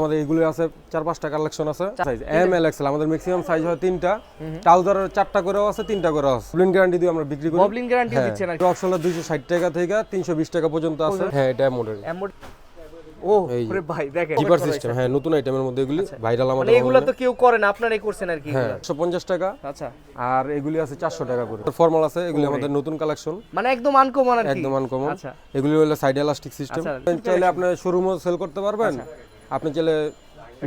আমাদের এইগুলো আছে চার পাঁচটা কালেকশন আছে। সাইজ এম এল এক্সেল আমাদের ম্যাক্সিমাম সাইজ হয় তিনটা। ট্রাউজারের চারটা করেও আছে তিনটা করেও আছে। ব্লিন গ্যারান্টি দিয়ে আমরা বিক্রি করি। ববলিন গ্যারান্টি দিচ্ছেন আর কি। অপশনাল দুইশো ষাট টাকা থেকে তিনশো বিশ টাকা পর্যন্ত আছে। হ্যাঁ এটা মডেল ও। ওরে ভাই দেখেন। জিপার সিস্টেম হ্যাঁ নতুন আইটেমের মধ্যে এগুলি ভাইরাল মানে আমাদের এগুলো তো কেউ করে না আপনারাই করছেন আর কি হ্যাঁ এগুলা। একশো পঞ্চাশ টাকা। আচ্ছা। আর এগুলি আছে চারশো টাকা করে। ফর্মাল আছে এগুলি আমাদের নতুন কালেকশন মানে একদম আনকমন আর কি। একদম আনকমন আচ্ছা। এগুলি হলো সাইড এলাস্টিক সিস্টেম আচ্ছা। চাইলে আপনি শোরুমও সেল করতে পারবেন। আপনি চাইলে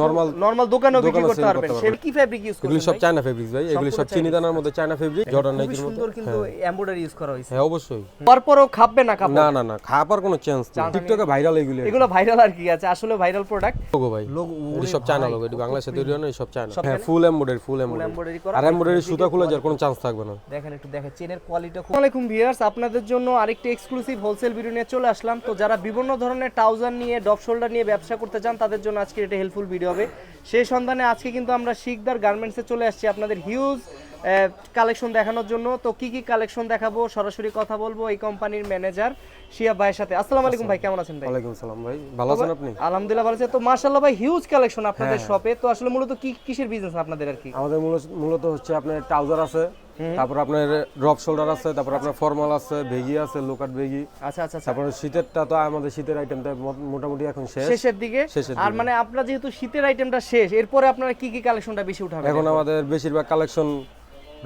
নর্মাল নরমাল দোকানেও বিক্রি করতে পারবেন। সে কি ফেব্রিক ইউজ এগুলি সব চায়না ভাই। এগুলি সব চিনি দানার মধ্যে চায়না ফেব্রিক জর্ডান খুবই নাইকির মধ্যে। সুন্দর কিন্তু এমব্রয়ডারি ইউজ করা হয়েছে। হ্যাঁ অবশ্যই। তারপরেও খাপবে না কাপড়? না না না খাবার কোনো চান্স নেই। টিকটকে ভাইরাল এগুলি। এগুলো ভাইরাল আর কি আছে। আসলে ভাইরাল প্রোডাক্ট লোগো ভাই। লোগো সব চায়না লোগো এটি বাংলাদেশে তৈরি হয় না সব চায়না হ্যাঁ ফুল এমব্রয়ডারি ফুল এমব্রয়ডারি আর এমব্রয়ডারি সুতা খুলে যাওয়ার কোনো চান্স থাকবে না। দেখেন একটু দেখেন চেনের কোয়ালিটি খুব আলাইকুম ভিউয়ার্স আপনাদের জন্য আরেকটি এক্সক্লুসিভ হোলসেল ভিডিও নিয়ে চলে আসলাম। তো যারা বিভিন্ন ধরনের ট্রাউজার নিয়ে ডপ শোল্ডার নিয়ে ব্যবসা করতে চান তাদের জন্য আজকে এটা হেল্পফুল ভিডিও হবে। সেই সন্ধানে আজকে কিন্তু আমরা শিকদার গার্মেন্টসে চলে আসছি আপনাদের হিউজ কালেকশন দেখানোর জন্য। তো কি কি কালেকশন দেখাবো সরাসরি কথা বলব এই কোম্পানির ম্যানেজার শিয়া ভাইয়ের সাথে। আসসালামু আলাইকুম ভাই কেমন আছেন ভাই? ওয়ালাইকুম সালাম ভাই ভালো আছেন আপনি? আলহামদুলিল্লাহ ভালো আছে। তো মার্শাল্লাহ ভাই হিউজ কালেকশন আপনাদের শপে তো আসলে মূলত কি কিসের বিজনেস আপনাদের আর কি? আমাদের মূলত- মূলত হচ্ছে আপনার ট্রাউজার আছে তারপর আপনার ড্রপ শোল্ডার আছে তারপর আপনার ফর্মাল আছে ভেগি আছে লোকাট ভেগি। আচ্ছা আচ্ছা আচ্ছা। তারপর শীতেরটা তো আমাদের শীতের আইটেমটা মোটামুটি এখন শেষ। শেষের দিকে? আর মানে আপনার যেহেতু শীতের আইটেমটা শেষ এরপরে আপনারা কি কি কালেকশনটা বেশি উঠাবেন? এখন আমাদের বেশিরভাগ collection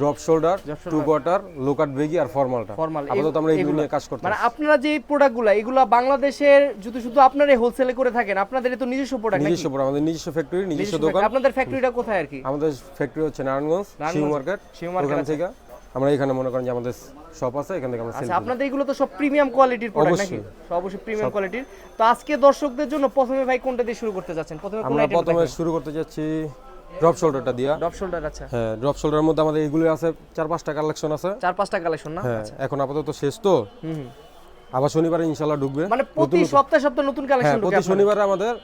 drop shoulder two quarter low cut ভেগি আর ফর্মালটা। Formal, আপাতত আমরা। নিয়ে কাজ করতে মানে আপনারা যে প্রোডাক্টগুলো এগুলো বাংলাদেশের যদি শুধু আপনারাই হোলসেলে করে থাকেন আপনাদের তো নিজস্ব প্রোডাক্ট নিজস্ব product, আমাদের নিজস্ব ফ্যাক্টরি নিজস্ব দোকান। আপনাদের ফ্যাক্টরিটা কোথায় আর কি? আমাদের ফ্যাক্টরি হচ্ছে নারায়ণগঞ্জ শিউ মার্কেট শিউ মার্কেট থেকে। আমরা এখানে মনে করেন যে আমাদের শপ আছে এখান থেকে আমরা সেল আচ্ছা আপনাদের এগুলো তো সব প্রিমিয়াম কোয়ালিটির প্রোডাক্ট নাকি? অবশ্যই। প্রিমিয়াম কোয়ালিটির তো আজকে দর্শকদের জন্য প্রথমে ভাই কোনটা দিয়ে শুরু করতে যাচ্ছেন প্রথমে কোন আইটেম প্রথমে শুরু করতে যাচ্ছি ড্রপ শোল্ডারটা দিয়া। ড্রপ শোল্ডার আচ্ছা। হ্যাঁ ড্রপ শোল্ডারের মধ্যে আমাদের এগুলো আছে চার পাঁচটা কালেকশন আছে। চার পাঁচটা কালেকশন না? হ্যাঁ এখন আপাতত শেষ তো। হুম। আবার শনিবারে ইনশাল্লাহ ঢুকবে। মানে প্রতি সপ্তাহে সপ্তাহে নতুন হ্যাঁ কালেকশন প্রতি শনিবারে আমাদের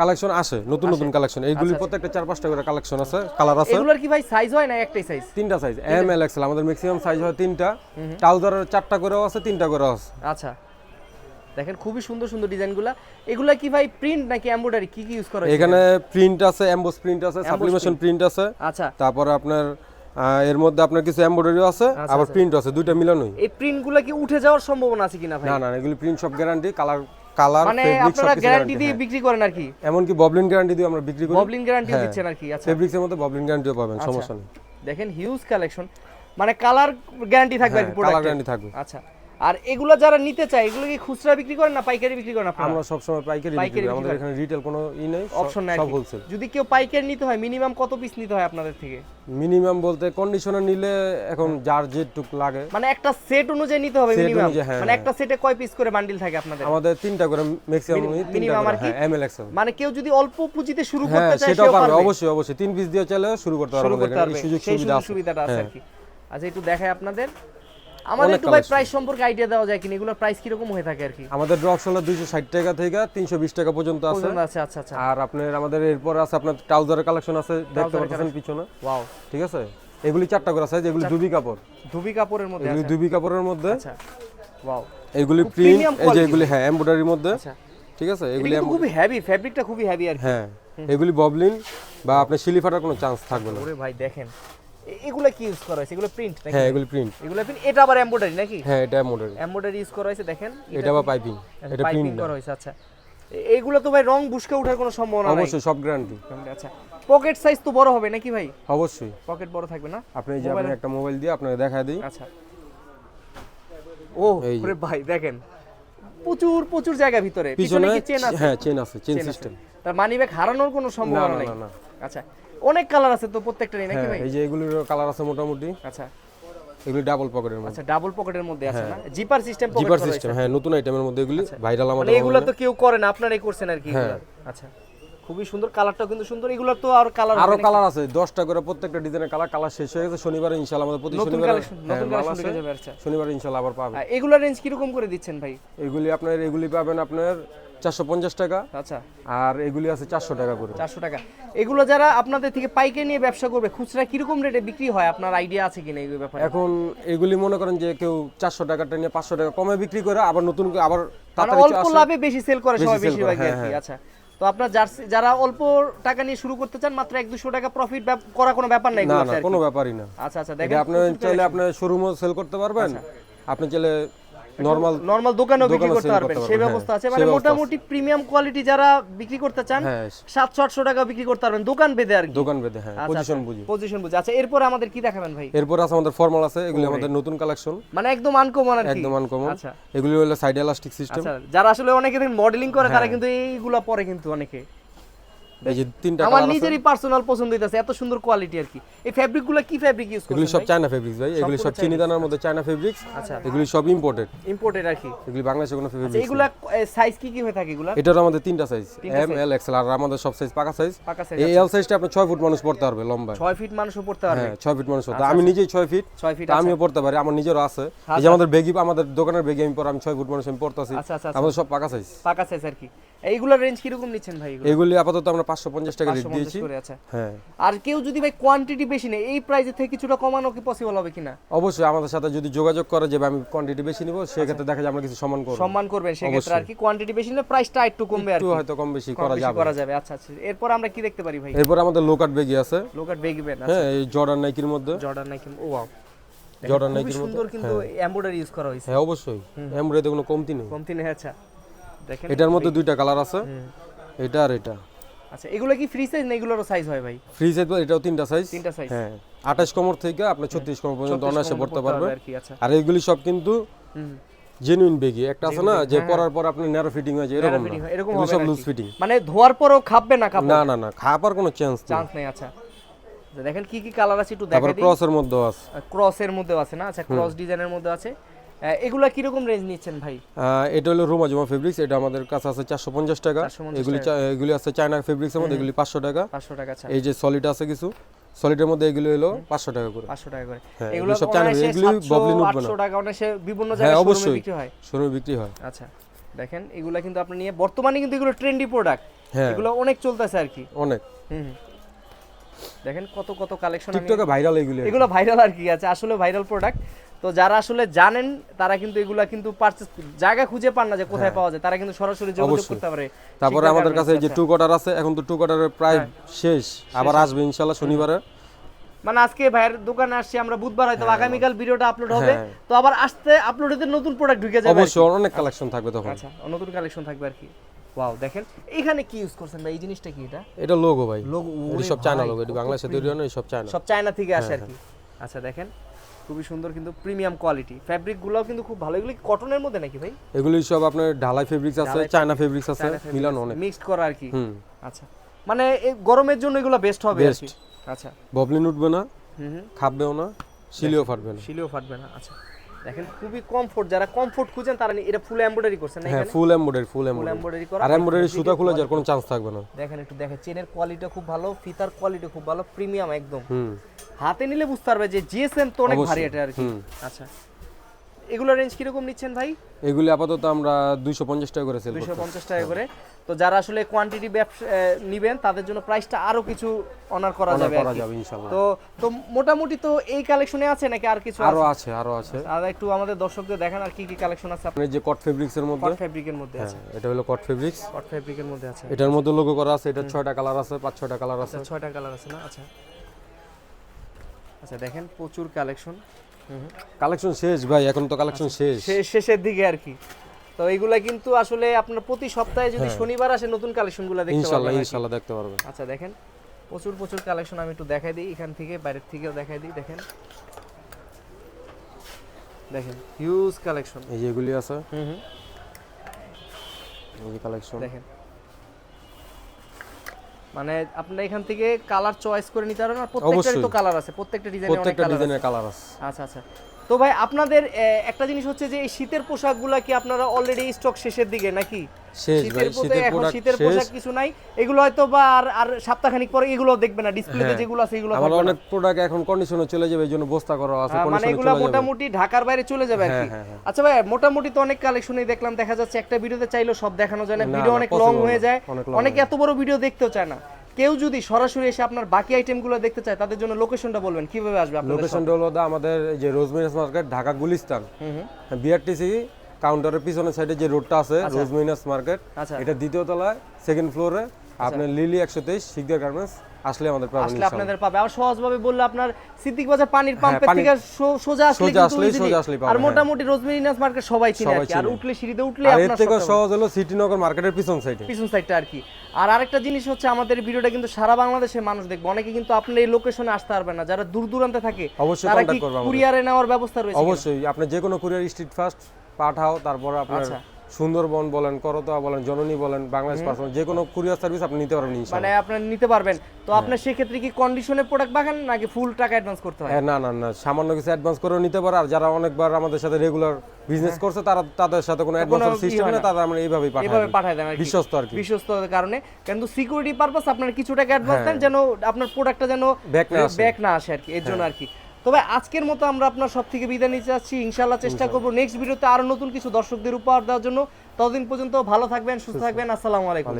কালেকশন আসে নতুন নতুন কালেকশন এইগুলি আচ্ছা, প্রত্যেকটা চার পাঁচটা করে কালেকশন আছে কালার আছে। এগুলোর কি ভাই সাইজ হয় না একটাই সাইজ তিনটা সাইজ এম এল এক্সেল আমাদের ম্যাক্সিমাম সাইজ হয় তিনটা। ট্রাউজারের চারটা করেও আছে তিনটা করেও আছে। আচ্ছা। দেখেন খুবই সুন্দর সুন্দর ডিজাইনগুলো। এগুলা কি ভাই প্রিন্ট নাকি এমব্রয়ডারি কি কি ইউজ করা? এখানে প্রিন্ট আছে এমবোস প্রিন্ট আছে সাবলিমেশন প্রিন্ট আছে। আচ্ছা। তারপরে আপনার এর মধ্যে আপনার কিছু এমব্রয়ডারিও আছে আবার প্রিন্ট আছে দুইটা মিলানোই এই প্রিন্টগুলো কি উঠে যাওয়ার সম্ভাবনা আছে কিনা ভাই? না না এগুলি প্রিন্ট সব গ্যারান্টি কালার কালার মানে আপনারা গ্যারান্টি দিয়ে বিক্রি করেন আর কি? এমনকি ববলিন গ্যারান্টি দিয়ে আমরা বিক্রি করি। ববলিন গ্যারান্টি দিচ্ছেন আর কি আচ্ছা। ফেব্রিক্সের মধ্যে ববলিন গ্যারান্টিও পাবেন সমস্যা নেই। দেখেন হিউজ কালেকশন মানে কালার গ্যারান্টি থাকবে আর কি কালার গ্যারান্টি থাকবে। আচ্ছা। আর এগুলো যারা নিতে চায় এগুলো কি খুচরা বিক্রি করেন না পাইকারি বিক্রি করেন আপনারা? আমরা সবসময় পাইকারি বিক্রি করি। আমাদের এখানে রিটেল কোনো ই নেই অপশন নাই সব হোলসেল যদি কেউ পাইকারি নিতে হয় মিনিমাম কত পিস নিতে হয় আপনাদের থেকে? মিনিমাম বলতে কন্ডিশনার নিলে এখন যার যেটুক লাগে। মানে একটা সেট অনুযায়ী নিতে হবে মিনিমাম হ্যাঁ, মানে একটা সেটে কয় পিস করে বান্ডিল থাকে আপনাদের? আমাদের তিনটা করে ম্যাক্সিমাম minimum আর কি? হ্যাঁ এম এল এক্সেল মানে কেউ যদি অল্প পুঁজিতে শুরু হ্যাঁ করতে চায় সেটাও পারবে। অবশ্যই অবশ্যই। তিন পিস দিয়ে চাইলে শুরু করতে পারবে সুযোগ সুবিধা আছে। আছে আর হ্যাঁ। কি। আচ্ছা একটু দেখাই আপনাদের। আমাদের একটু ভাই প্রাইস সম্পর্কে আইডিয়া দেওয়া যায় কিনা এগুলোর প্রাইস হয়ে থাকে আর কি? আমাদের ড্রপ শোল্ডার দুইশো ষাট টাকা থেকে তিনশো বিশ টাকা পর্যন্ত আছে। আচ্ছা আচ্ছা। আর আপনার আমাদের এরপর আছে আপনার ট্রাউজারের কালেকশন আছে দেখতে পাচ্ছেন পিছনে। ওয়াও ঠিক আছে? এগুলি চারটা করে সাইজ এগুলি দুবি কাপড়। ধুবি কাপড়ের মধ্যে এগুলি দুবি কাপড়ের মধ্যে। আচ্ছা। ওয়াও এগুলি প্রিন্ট এই যে এগুলি হ্যাঁ এমব্রয়ডারির মধ্যে। আচ্ছা। ঠিক আছে? এগুলি খুবই হেভি ফ্যাব্রিকটা খুবই হেভি আর হ্যাঁ। এগুলি ববলিন বা আপনার শিলি ফাটার কোনো চান্স থাকবে না। ওরে ভাই দেখেন। এগুলো কি ইউজ করা হয়েছে? এগুলো প্রিন্ট নাকি? হ্যাঁ এগুলি প্রিন্ট এগুলো প্রিন্ট এটা আবার এমব্রয়ডারি নাকি? হ্যাঁ এটা মডেল এমব্রয়ডারি ইউজ করা হয়েছে দেখেন। এটা বা পাইপিং এটা প্রিন্ট করা হয়েছে আচ্ছা। এ- এইগুলো তো ভাই রং বুশকে ওঠার কোনো সম্ভাবনা নাই। অবশ্যই সব গ্যারান্টি আচ্ছা। পকেট সাইজ তো বড় হবে নাকি ভাই? অবশ্যই। পকেট বড় থাকবে না? আপনি এই যে আপনি একটা মোবাইল দিয়ে আপনাকে দেখা দিই। আচ্ছা। ও। ওরে ভাই দেখেন। প্রচুর প্রচুর জায়গা ভিতরে। পিছনে কি চেন আছে? হ্যাঁ চেন আছে চেন সিস্টেম তার মানি ব্যাগ হারানোর কোনো সম্ভাবনা নেই। না না। আচ্ছা। অনেক কালার আছে তো প্রত্যেকটারই নাকি হ্যাঁ ভাই? এই যে এগুলির কালার আছে মোটামুটি। আচ্ছা। এগুলি ডাবল পকেটের মধ্যে। আচ্ছা ডাবল পকেটের মধ্যে আছে না? Zipper system pocket zipper system হ্যাঁ নতুন আইটেমের মধ্যে এগুলি আচ্ছা। ভাইরাল মানে আমাদের এগুলো তো কেউ করে না আপনারাই করছেন আর কি হ্যাঁ। এগুলো। আচ্ছা। খুবই সুন্দর কালারটাও কিন্তু সুন্দর এগুলো তো আর কালার আরও কালার আছে দশটা করে প্রত্যেকটা ডিজাইনের কালার কালার শেষ হয়ে গেছে শনিবার ইনশাআল্লাহ আমাদের প্রতি নতুন শনিবার নতুন কালেকশন ঢুকে যাবে আচ্ছা। শনিবার ইনশাআল্লাহ আবার পাবেন। আর এগুলোর রেঞ্জ কীরকম করে দিচ্ছেন ভাই? এগুলি আপনার এগুলি পাবেন আপনার চারশো পঞ্চাশ টাকা। আচ্ছা। আর এগুলি আছে চারশো টাকা করে। চারশো টাকা। এগুলো যারা আপনাদের থেকে পাইকারি নিয়ে ব্যবসা করবে খুচরা কীরকম রেটে বিক্রি হয়? আপনার আইডিয়া আছে কিনা এই ব্যাপারে? এখন এগুলি মনে করেন যে কেউ চারশো টাকাটা নিয়ে পাঁচশো টাকা কমে বিক্রি করে আবার নতুন আবার অল্প লাভে বেশি সেল করে সবাই হ্যাঁ, হ্যাঁ। আচ্ছা। তো আপনার জার্সি যারা অল্প টাকা নিয়ে শুরু করতে চান মাত্র এক দুশো টাকা প্রফিট করা কোনো ব্যাপার নাই না কোনো ব্যাপারই না। আচ্ছা আচ্ছা দেখেন আপনি চাইলে আপনি শোরুমও সেল করতে পারবেন। আপনি চাইলে নর্মাল নর্মাল দোকানেও বিক্রি করতে পারবেন সেই ব্যবস্থা হ্যাঁ, আছে। মানে মোটামুটি প্রিমিয়াম কোয়ালিটি যারা বিক্রি করতে চান হ্যাঁ। সাতশো আটশো টাকা বিক্রি করতে পারবেন। দোকান বেঁধে আর দোকান বেঁধে হ্যাঁ। পজিশন বুঝি। পজিশন বুঝে। আচ্ছা এরপর আমাদের কি দেখাবেন ভাই? এরপর আছে আমাদের ফর্মাল আছে এগুলি আমাদের নতুন কালেকশন মানে একদম আনকমন আর কি। একদম আনকমন আচ্ছা। এগুলি হলো সাইড এলাস্টিক সিস্টেম আচ্ছা যারা আসলে অনেকে মডেলিং করে হ্যাঁ। তারা কিন্তু এইগুলা পরে কিন্তু অনেকে এই যে তিনটা আমার নিজেরই পার্সোনাল পছন্দ হইতাছে এত সুন্দর কোয়ালিটি আর কি। এই ফ্যাব্রিক কি ফ্যাব্রিক ইউজ এগুলি সব চায়না ফেব্রিক্স ভাই এগুলি সব চিনি দানার মধ্যে চায়না ফেব্রিক্স আচ্ছা। এগুলি সব ইম্পোর্টেড ইম্পোর্টেড আর কি। এগুলি বাংলাদেশে কোনো আচ্ছা ফেব্রিক্স সাইজ কি কি হয়ে থাকে এগুলা? এটার আমাদের তিনটা সাইজ এম এল এক্সেল আর আমাদের সব সাইজ পাকা সাইজ এই এল সাইজটা আপনি ছয় ফুট মানুষ পড়তে পারবে লম্বা 6 ফিট মানুষও পড়তে পারবে। হ্যাঁ ছয় ফিট মানুষ হতে আমি নিজেই ছয় ফিট 6 ফিট আমিও পড়তে পারি আমার নিজেরও আছে। এই যে আমাদের বেগি আমাদের দোকানের বেগি আমি পরে আমি ছয় ফুট মানুষ আমি পড়তেছি। আচ্ছা আচ্ছা আচ্ছা, আমাদের সব পাকা সাইজ পাকা সাইজ আর কি। এইগুলার রেঞ্জ কি রকম নিচ্ছেন ভাই এগুলি আপাতত আমরা পাঁচশো পঞ্চাশ টাকা রেট দিয়েছি। আচ্ছা হ্যাঁ। আর কেউ যদি ভাই কোয়ান্টিটি বেশি নেই এই প্রাইসের থেকে কিছুটা কমানো কি পসিবল হবে কিনা? অবশ্যই আমাদের সাথে যদি যোগাযোগ করে যে আমি কোয়ান্টিটি বেশি নিব সেক্ষেত্রে দেখা যায় আমরা কিছু সমান করব। সম্মান করবেন সেক্ষেত্রে আর কি কোয়ান্টিটি বেশি নিলে প্রাইসটা একটু কমবে আর একটু হয়তো কম বেশি করা যাবে। করা যাবে। আচ্ছা আচ্ছা। এরপর আমরা কি দেখতে পারি ভাই? এরপর আমাদের লোকাট বেগি আছে। লোকাট বেগিবেন হ্যাঁ এই জর্ডান নাইকির মধ্যে। জর্ডান ও ওয়াও জর্ডান নাইকির মধ্যে সুন্দর কিন্তু এমব্রয়ডারি ইউজ করা হয়েছে। হ্যাঁ অবশ্যই। এমব্রয়ডারিতে কোনো কমতি নেই। কমতি নেই আচ্ছা। দেখেন এটার মধ্যে দুইটা কালার আছে। এটা আর এটা। আচ্ছা এগুলো কি ফ্রি সাইজ না এগুলোরও সাইজ হয় ভাই? ফ্রি সাইজ এটাও তিনটা সাইজ তিনটা সাইজ হ্যাঁ আঠাশ কোমর থেকে আপনি ছত্রিশ কোমর পর্যন্ত অনায়াসে পড়তে পারবে। আর আচ্ছা। এগুলি সব কিন্তু জেনুইন বেগি একটা আছে না যে পরার পর আপনি ন্যারো ফিটিং হয়ে যায় এরকম না। এরকম সব লুজ ফিটিং মানে ধোয়ার পরও খাপবে না কাপড়? না না না খাবার কোনো চান্স নেই। চান্স নেই আচ্ছা। দেখেন কি কি কালার আছে একটু তারপর দেখাই দিই। ক্রসের মধ্যেও আছে। ক্রসের মধ্যেও আছে না? আচ্ছা ক্রস ডিজাইনের মধ্যে আছে। এগুলা কি রকম রেঞ্জ নিচ্ছেন ভাই? এটা হলো রোমা জমা ফেব্রিক্স এটা আমাদের কাছে আছে চারশো পঞ্চাশ টাকা। 450 এগুলি এগুলি আছে চায়না ফেব্রিক্সের মধ্যে এগুলি পাঁচশো টাকা। 500 টাকা আচ্ছা। এই যে সলিড আছে কিছু সলিডের মধ্যে এগুলি হলো পাঁচশো টাকা করে। 500 টাকা করে। হ্যাঁ, এগুলো সব চায়না এগুলি 700, ববলিন উঠবে না। 800 টাকা অনায়াসে বিভিন্ন হ্যাঁ, জায়গায় শোরুমে অবশ্যই। বিক্রি হয়। শোরুমে বিক্রি হয়। আচ্ছা দেখেন এগুলা কিন্তু আপনি নিয়ে বর্তমানে কিন্তু এগুলো ট্রেন্ডি প্রোডাক্ট হ্যাঁ। এগুলো অনেক চলতেছে আর কি। অনেক। হুম হুম। দেখেন কত কত কালেকশন টিকটকে ভাইরাল এগুলি এগুলো ভাইরাল আর কি আছে আসলে ভাইরাল প্রোডাক্ট তো যারা আসলে জানেন তারা কিন্তু এগুলা কিন্তু পারচেজ জায়গা খুঁজে পান না যে কোথায় পাওয়া যায়। তারা কিন্তু সরাসরি যোগাযোগ হ্যাঁ। করতে পারে। তারপরে আমাদের কাছে এই যে টু কোয়ার্টার আছে এখন তো টু কোয়ার্টারের প্রায় হ্যাঁ। শেষ। আবার আসবে ইনশাল্লাহ শনিবারে। আচ্ছা। মানে আজকে ভাইয়ের দোকানে আসছি আমরা বুধবার হয়তো আগামীকাল ভিডিওটা আপলোড হবে। হ্যাঁ। তো আবার আসতে আপলোড হতে নতুন প্রোডাক্ট ঢুকে যাবে অবশ্যই অনেক কালেকশন থাকবে তখন। আচ্ছা নতুন কালেকশন থাকবে আর কি। ওয়াও দেখেন এখানে কি ইউজ করছেন ভাই? এই জিনিসটা কি এটা? এটা লোগো ভাই। লোগো সব চায়না লোগো এটি বাংলাদেশে তৈরি হয় না সব চায়না সব চায়না থেকে আসে হ্যাঁ, আর কি। আচ্ছা দেখেন। খুবই সুন্দর কিন্তু প্রিমিয়াম কোয়ালিটি। ফেব্রিক গুলোও কিন্তু খুব ভালো। এগুলো কটনের মধ্যে নাকি ভাই? এগুলি সব আপনার ঢালাই ফেব্রিক্স আছে চায়না ফেব্রিক্স আছে মিলান অনেক। মিক্সড করা আর কি। আচ্ছা। মানে এই গরমের জন্য এগুলো বেস্ট হবে আর কি। আচ্ছা। ববলিন উঠবে না খাববেও না শিলিও ফাটবে না। শিলিও ফাটবে না আচ্ছা। দেখেন খুবই কমফোর্ট যারা কমফোর্ট খুঁজেন তারা এটা ফুল এমব্রয়ডারি করছেন না হ্যাঁ ফুল এমব্রয়ডারি ফুল এমব্রয়ডারি করা আর এমব্রয়ডারি সুতা খোলা যার কোনো চান্স থাকবে না। দেখেন একটু দেখেন চেনের কোয়ালিটি খুব ভালো ফিতার কোয়ালিটি খুব ভালো প্রিমিয়াম একদম। হুম। হাতে নিলে বুঝতে পারবে যে জিএসএম তো অনেক ভারী এটা আর কি। আচ্ছা। এগুলো রেঞ্জ কীরকম নিচ্ছেন ভাই? এগুলো আপাতত আমরা দুইশো পঞ্চাশ টাকা করে সেল দুইশো করছি পঞ্চাশ টাকা করে। তো যারা আসলে কোয়ান্টিটি ব্যবসা নিবেন তাদের জন্য প্রাইসটা আরও কিছু অনার করা যাবে করা যাবে ইনশাল্লাহ তো তো মোটামুটি তো এই কালেকশনে আছে নাকি আর কিছু আরও আছে? আছে আরও আছে। আর একটু আমাদের দর্শকদের দেখান আর কি কি কালেকশন আছে। আপনার যে কট ফেব্রিক্স এর মধ্যে? কট ফ্যাব্রিকের মধ্যে আছে। হ্যাঁ এটা হলো কট ফেব্রিক্স কট ফ্যাব্রিকের মধ্যে আছে। এটার মধ্যে লোগো করা আছে এটা ছয়টা কালার আছে পাঁচ ছয়টা কালার আছে। আচ্ছা ছয়টা কালার আছে না? আচ্ছা। আচ্ছা দেখেন প্রচুর কালেকশন কালেকশন শেষ ভাই এখন তো কালেকশন শেষ। শেষের দিকে আর কি। তো এইগুলা কিন্তু আসলে আপনার প্রতি সপ্তাহে যদি শনিবার আসে নতুন কালেকশনগুলো দেখতে কি। ইনশাল্লাহ দেখতে পারবেন। আচ্ছা দেখেন। প্রচুর প্রচুর কালেকশন আমি একটু দেখাই দিই এখান থেকে বাইরের থেকেও দেখাই দিই দেখেন। দেখেন হিউজ কালেকশন এই যে এগুলি আছে। হুম হুম। এই কালেকশন দেখেন। মানে আপনারা এখান থেকে কালার চয়েস করে নিতে পারেন আর প্রত্যেকটারই তো কালার আছে প্রত্যেকটা ডিজাইনে অনেক প্রত্যেকটা ডিজাইনের কালার আছে। আচ্ছা আচ্ছা। তো ভাই আপনাদের একটা জিনিস হচ্ছে যে এই শীতের পোশাকগুলা কি আপনারা অলরেডি স্টক শেষের দিকে নাকি? শীতের পোশাক কিছু নাই। এগুলো হয়তো বা আর আর সপ্তাহখানিক পরে এগুলো দেখবে না ডিসপ্লেতে হ্যাঁ। যেগুলো আছে এগুলো আমার অনেক প্রোডাক্ট এখন কন্ডিশনে চলে যাবে এই জন্য বস্তা করা আছে হ্যাঁ, মানে এগুলো মোটামুটি ঢাকার বাইরে চলে যাবে আর কি। হ্যাঁ। আচ্ছা ভাই মোটামুটি তো অনেক কালেকশনই দেখলাম দেখা যাচ্ছে একটা ভিডিওতে চাইলেও সব দেখানো যায় না ভিডিও অনেক লং হয়ে যায়। অনেক অনেকে এত বড় ভিডিও দেখতেও চায় না। কেউ যদি সরাসরি এসে আপনার বাকি আইটেমগুলো দেখতে চায় তাদের জন্য লোকেশনটা বলবেন কীভাবে আসবে আপনাদের লোকেশনটা হলো দা আমাদের এই যে রোজমিনাস মার্কেট ঢাকা গুলিস্তান। বিআরটিসি কাউন্টারের পিছনের সাইডে যে রোডটা আছে রোজমিনাস মার্কেট আচ্ছা। এটা দ্বিতীয় তলায় সেকেন্ড ফ্লোরে আপনার লিলি একশো তেইশ শিকদার গার্মেন্টস আসলে আমাদের পাবেন আসলে আপনাদের পাবে। আর সহজভাবে বললে আপনার সিদ্দিক বাজার পানির পাম্পের থেকে সোজা আসলে সোজা কিন্তু সোজা আসলেই পাবে, আর হ্যাঁ। মোটামুটি রোজমেরিনাস মার্কেট সবাই চিনে আর কি। আর উঠলে সিঁড়িতে উঠলে এর আপনার থেকে সহজ হলো সিটিনগর মার্কেটের পিছন সাইডে পিছন সাইডটা আর কি। আর আরেকটা জিনিস হচ্ছে আমাদের ভিডিওটা কিন্তু সারা বাংলাদেশের মানুষ দেখবে। অনেকে কিন্তু আপনার এই লোকেশনে আসতে পারবে না। যারা দূর দূরান্তে থাকে অবশ্যই তারা কি করবে আমাদের। কুরিয়ারে নেওয়ার ব্যবস্থা রয়েছে অবশ্যই। আপনি যে কোনো কুরিয়ার স্ট্রিট ফাস্ট পাঠাও তারপর আপনার আচ্ছা। সুন্দরবন বলেন করতোয়া বলেন জননী বলেন বাংলাদেশ পার্সোনাল যে কোনো কুরিয়ার সার্ভিস আপনি নিতে পারবেন মানে আপনারা নিতে পারবেন তো আপনার সেক্ষেত্রে কি কন্ডিশনে প্রোডাক্ট পাবেন নাকি ফুল টাকা অ্যাডভান্স করতে হয় হ্যাঁ না না না সামান্য কিছু অ্যাডভান্স করেও নিতে পারে আর যারা অনেকবার আমাদের সাথে রেগুলার বিজনেস করছে তারা তাদের সাথে কোনো অ্যাডভান্স হ্যাঁ। সিস্টেম না। তারা আমরা এইভাবেই পাঠাই এভাবে দিই। পাঠায় দেন বিশ্বস্ত আর কি বিশ্বস্ততার কারণে কিন্তু সিকিউরিটি পারপাস আপনার কিছু টাকা অ্যাডভান্স দেন যেন আপনার প্রোডাক্টটা যেন। হ্যাঁ। ব্যাক না আসে আর কি এর জন্য আর কি তবে আজকের মতো আমরা আপনার সব থেকে বিদায় নিতে চাচ্ছি ইনশাল্লাহ চেষ্টা করব নেক্সট ভিডিওতে আরও নতুন কিছু দর্শকদের উপহার দেওয়ার জন্য। ততদিন পর্যন্ত ভালো থাকবেন সুস্থ থাকবেন। আসসালামু আলাইকুম।